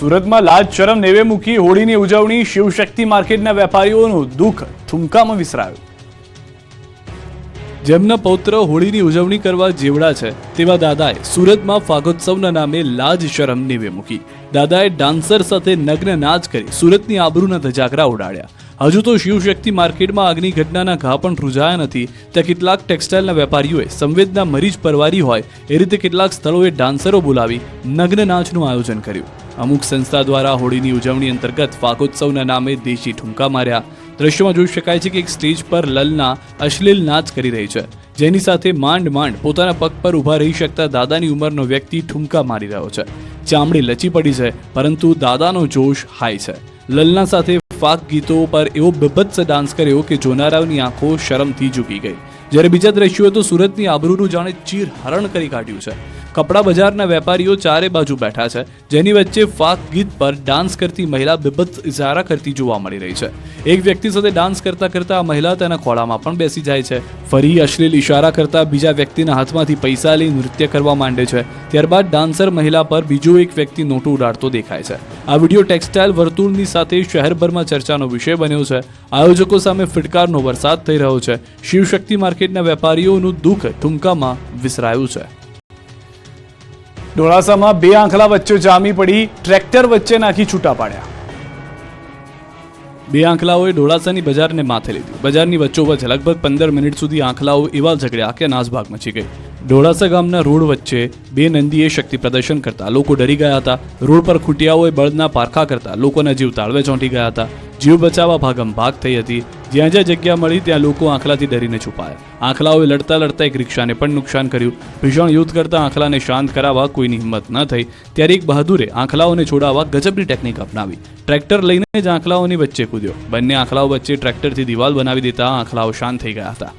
સુરતમાં લાજ શરમ નેવે મૂકી હોળીની ઉજવણી શિવશક્તિ માર્કેટના વેપારીઓનું દુઃખ ઠુમકામાં વિસરાયું. જેમના પૌત્ર હોળીની ઉજવણી કરવા જેવડા છે, તેવા દાદાએ સુરતમાં ફાગોત્સવના નામે લાજ શરમ નેવે મૂકી. દાદાએ ડાન્સર સાથે નગ્ન નાચ કરી સુરતની આબરૂના ધજાગરા ઉડાડ્યા. હજુ તો શિવશક્તિ માર્કેટમાં આગની ઘટનાના ઘા પણ રૂજાયા નથી. ત્યાં કેટલાક ટેક્સટાઇલના વેપારીઓએ સંવેદના મરીજ પરવારી હોય એ રીતે કેટલાક સ્થળોએ ડાન્સરો બોલાવી નગ્ન નાચનું આયોજન કર્યું. અમુક સંસ્થા દ્વારા હોળીની ઉજવણી અંતર્ગત ફાગોત્સવના નામે દેશી ઠુમકા માર્યા. દ્રશ્યમાં જોઈ શકાય છે કે એક સ્ટેજ પર લલના અશ્લીલ નાચ કરી રહી છે. જેની સાથે માંડ માંડ પોતાના પગ પર ઊભા રહી શકતા દાદાની ઉંમરનો વ્યક્તિ ઠુમકા મારી રહ્યો છે. ચામડી લચી પડી છે, પરંતુ દાદાનો જોશ હાઈ છે. લલના સાથે ફાક ગીતો પર એવો બિભત્સ ડાન્સ કર્યો કે જોનારાઓની આંખો શરમથી ઝૂકી ગઈ. જ્યારે બીજા દ્રશ્યોએ તો સુરતની આબરૂનું જાણે ચીર હરણ કરી કાઢ્યું છે. કપડા બજારના વેપારીઓ ચારે બાજુ બેઠા છે. જેની વચ્ચે ફાક ગીત પર ડાન્સ કરતી મહિલા બેબત ઇશારા કરતી જોવા મળી રહી છે. એક વ્યક્તિ સાથે ડાન્સ કરતા કરતા આ મહિલા તેના ખોળામાં પણ બેસી જાય છે. ફરી અશ્લીલ ઇશારા કરતા બીજા વ્યક્તિના હાથમાંથી પૈસા લઈ નૃત્ય કરવા માંડે છે. ત્યારબાદ ડાન્સર મહિલા પર બીજો એક વ્યક્તિ નોટું ઉડાડતો દેખાય છે. આ વીડિયો ટેક્સટાઇલ વર્તુળની સાથે શહેરભરમાં ચર્ચાનો વિષય બન્યો છે. આયોજકો સામે ફિટકારનો વરસાદ થઈ રહ્યો છે. શિવશક્તિ માર્કેટના વેપારીઓનું દુઃખ ઠુમકામાં વિસરાયું છે. ડોળાસામાં બે આંખલા વચ્ચે જામી પડી ટ્રેક્ટર વચ્ચે નાખી છૂટા પાડ્યા. બે આંખલાઓએ ડોળાસાની બજારને માથે લીધી. બજારની વચ્ચોવચ્ચ લગભગ પંદર મિનિટ સુધી આંખલાઓ એવા ઝઘડ્યા કે નાસભાગ મચી ગઈ. ડોળાસા ગામના રોડ વચ્ચે બે નંદીએ શક્તિ પ્રદર્શન કરતા લોકો ડરી ગયા હતા. રોડ પર ખૂટિયાઓએ બળદના પારખા કરતા લોકોના જીવ તાળવે ચોંટી ગયા હતા. જીવ બચાવવા ભાગમ ભાગ થઈ હતી. જ્યાં જ્યાં જગ્યા મળી ત્યાં લોકો આંખલાથી ડરીને છુપાયા. આંખલાઓએ લડતા લડતા એક રિક્ષાને પણ નુકસાન કર્યું. ભીષણ યુદ્ધ કરતા આંખલાને શાંત કરાવવા કોઈની હિંમત ન થઈ. ત્યારે એક બહાદુરે આંખલાઓને છોડાવવા ગજબની ટેકનિક અપનાવી. ટ્રેક્ટર લઈને જ આંખલાઓની વચ્ચે કૂદ્યો. બંને આંખલાઓ વચ્ચે ટ્રેક્ટરથી દિવાલ બનાવી દેતા આંખલાઓ શાંત થઈ ગયા હતા.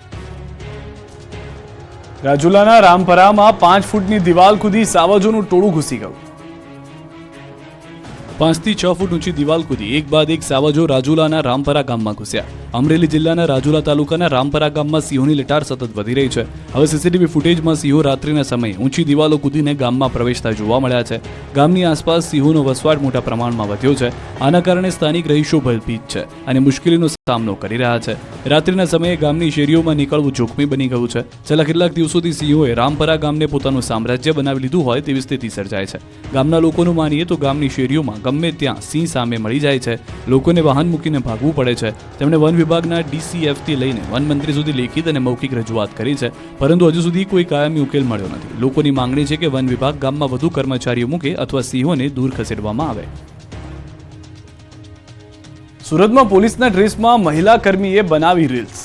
રાજુલાના રામપરામાં પાંચ ફૂટની દિવાલ કૂદી સાવજોનું ટોળું ઘૂસી ગયું. પાંચથી છ ફૂટ ઊંચી દિવાલ કૂદી. એક બાદ એક સાવજો રાજુલાના રામપરા ગામમાં ઘૂસ્યા. અમરેલી જિલ્લાના રાજુલા તાલુકાના રામપરા ગામમાં સિંહોની લટાર સતત વધી રહી છે. હવે સીસીટીવી ફૂટેજમાં સિંહો રાત્રિના સમયે ઊંચી દિવાલો કૂદીને ગામમાં પ્રવેશતા જોવા મળ્યા છે. ગામની આસપાસ સિંહોનો વસવાટ મોટા પ્રમાણમાં વધ્યો છે. આના કારણે સ્થાનિક રહીશો ભયભીત છે અને મુશ્કેલીનો સામનો કરી રહ્યા છે. રાત્રિના સમયે ગામની શેરીઓમાં નીકળવું જોખમી બની ગયું છે. છેલ્લા કેટલાક દિવસોથી સિંહોએ રામપરા ગામને પોતાનું સામ્રાજ્ય બનાવી લીધું હોય તેવી સ્થિતિ સર્જાય છે. ગામના લોકોનું માનીએ તો ગામની શેરીઓમાં ગમે ત્યાં સિંહ સામે મળી જાય છે. લોકોને વાહન મૂકીને ભાગવું પડે છે. તેમણે વન વિભાગના ડીસીએફથી લઈને વનમંત્રી સુધી લેખિત અને મૌખિક રજૂઆત કરી છે. પરંતુ હજુ સુધી કોઈ કાયમી ઉકેલ મળ્યો નથી. લોકોની માંગણી છે કે વન વિભાગ ગામમાં વધુ કર્મચારીઓ મૂકે અથવા સિંહોને દૂર ખસેડવામાં આવે. સુરતમાં પોલીસના ડ્રેસમાં મહિલા કર્મીએ બનાવી રીલ્સ.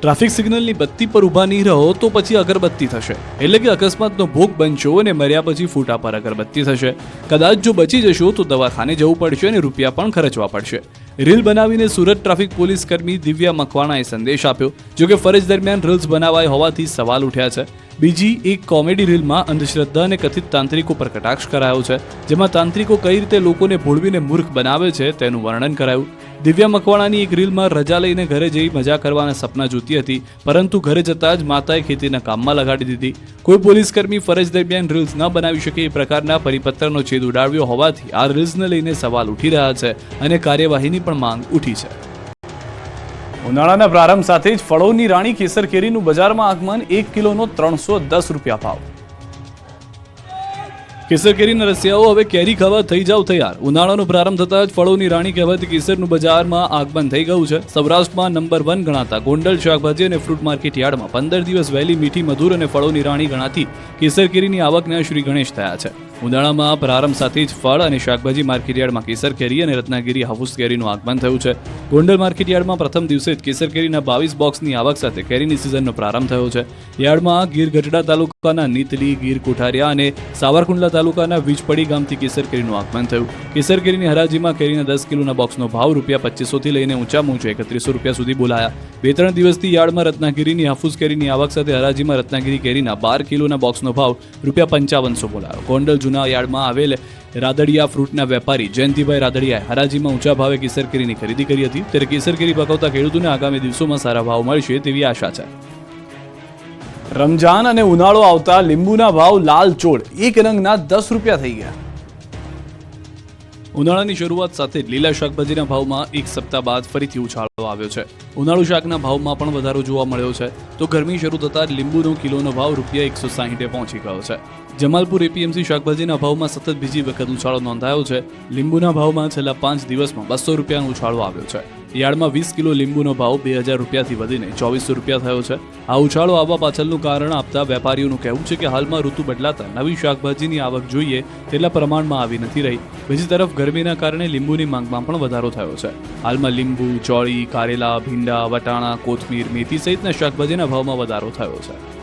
ટ્રાફિક સિગ્નલની બત્તી પર ઊભા નહીં રહો તો પછી અગરબત્તી થશે. એટલે કે અકસ્માતનો ભોગ બનશો અને મર્યા પછી ફૂટા પર અગરબત્તી થશે. કદાચ જો બચી જશો તો દવાખાને જવું પડશે અને રૂપિયા પણ ખર્ચવા પડશે. રીલ બનાવીને સુરત ટ્રાફિક પોલીસ કર્મી દિવ્યા મકવાણાએ સંદેશ આપ્યો. જો કે ફરજ દરમિયાન રીલ્સ બનાવાય હોવાથી સવાલ ઉઠ્યા છે. બીજી એક કોમેડી રીલમાં અંધશ્રદ્ધા અને કથિત તાંત્રિકો પર કટાક્ષ કરાયો છે, જેમાં તાંત્રિકો કઈ રીતે લોકોને ભોળવીને મૂર્ખ બનાવે છે તેનું વર્ણન કરાયું. દિવ્યા મકવાણાની એક રીલમાં રજા લઈને ઘરે જઈ મજા કરવાના સપના જોતી હતી, પરંતુ ઘરે જતા જ માતાએ ખેતીના કામમાં લગાડી દીધી. કોઈ પોલીસકર્મી ફરજ દરમિયાન રીલ્સ ન બનાવી શકે એ પ્રકારના પરિપત્રનો છેદ ઉડાવ્યો હોવાથી આ રીલ્સને લઈને સવાલ ઉઠી રહ્યા છે અને કાર્યવાહીની પણ માંગ ઉઠી છે. ઉનાળાના પ્રારંભ સાથે જ ફળોની રાણી કેસર કેરીનું બજારમાં આગમન એક કિલોનો ત્રણસો દસ રૂપિયા ભાવ કેસર કેરીના રસિયાઓ હવે કેરી ખાવા થઈ જાવ તૈયાર. ઉનાળાનો પ્રારંભ થતાં જ ફળોની રાણી કહેવાતી કેસરનું બજારમાં આગમન થઈ ગયું છે. સૌરાષ્ટ્રમાં નંબર વન ગણાતા ગોંડલ, શાકભાજી અને ફ્રૂટ માર્કેટ યાર્ડમાં પંદર દિવસ વહેલી મીઠી મધુર અને ફળોની રાણી ગણાતી કેસર કેરીની આવકના શ્રી ગણેશ થયા છે. ઉનાળામાં પ્રારંભ સાથે જ ફળ અને શાકભાજી માર્કેટયાર્ડમાં કેસર કેરી અને રત્નાગીરી હાફૂસ કેરીનું આગમન થયું છે. ગોંડલ માર્કેટયાર્ડમાં પ્રથમ દિવસે જ કેસર કેરીના બાવીસ બોક્સની આવક સાથે કેરીની સિઝનનો પ્રારંભ થયો છે. યાર્ડમાં ગીર ગઢડા તાલુકાના નીતલી, ગીર કોઠારિયા અને સાવરકુંડલા તાલુકાના વીજપડી ગામથી કેસર કેરીનું આગમન થયું. કેસર કેરીની હરાજીમાં કેરીના દસ કિલોના બોક્સનો ભાવ રૂપિયા પચીસોથી લઈને ઊંચામાં ઊંચો એકત્રીસો રૂપિયા સુધી બોલાયા. બે ત્રણ દિવસથી યાર્ડમાં રત્નાગીરીની હાફૂસ કેરીની આવક સાથે હરાજીમાં રત્નાગીરી કેરીના બાર કિલોના બોક્સનો ભાવ રૂપિયા પંચાવનસો બોલાયો. ગોંડલ જૂના યાર્ડમાં આવેલ રાદડિયા ફ્રૂટના વેપારી જયંતિભાઈ રાદડિયાએ હરાજીમાં ઊંચા ભાવે કેસર કેરીની ખરીદી કરી હતી. ત્યારે કેસર કેરી પકવતા ખેડૂતોને આગામી દિવસોમાં સારા ભાવ મળશે તેવી આશા છે. રમજાન અને ઉનાળો આવતા લીંબુના ભાવ લાલ ચોળ એક રંગના દસ રૂપિયા થઈ ગયા. ઉનાળાની શરૂઆત સાથે લીલા શાકભાજીના ભાવમાં એક સપ્તાહ બાદ ફરીથી ઉછાળો આવ્યો છે. ઉનાળુ શાકના ભાવમાં પણ વધારો જોવા મળ્યો છે. તો ગરમી શરૂ થતાં લીંબુનો કિલોનો ભાવ રૂપિયા એકસો સાહીઠે પહોંચી ગયો છે. જમાલપુર એપીએમસી શાકભાજીના ભાવમાં સતત બીજી વખત ઉછાળો નોંધાયો છે. લીંબુના ભાવમાં છેલ્લા પાંચ દિવસમાં બસો રૂપિયાનો ઉછાળો આવ્યો છે. યાર્ડમાં વીસ કિલો લીંબુનો ભાવ બે હજાર રૂપિયાથી વધીને ચોવીસો રૂપિયા થયો છે. આ ઉછાળો આવવા પાછળનું કારણ આપતા વેપારીઓનું કહેવું છે કે હાલમાં ઋતુ બદલાતા નવી શાકભાજીની આવક જોઈએ તેટલા પ્રમાણમાં આવી નથી રહી. બીજી તરફ ગરમીના કારણે લીંબુની માંગમાં પણ વધારો થયો છે. હાલમાં લીંબુ, ચોળી, કારેલા, ભીંડા, વટાણા, કોથમીર, મેથી સહિતના શાકભાજીના ભાવમાં વધારો થયો છે.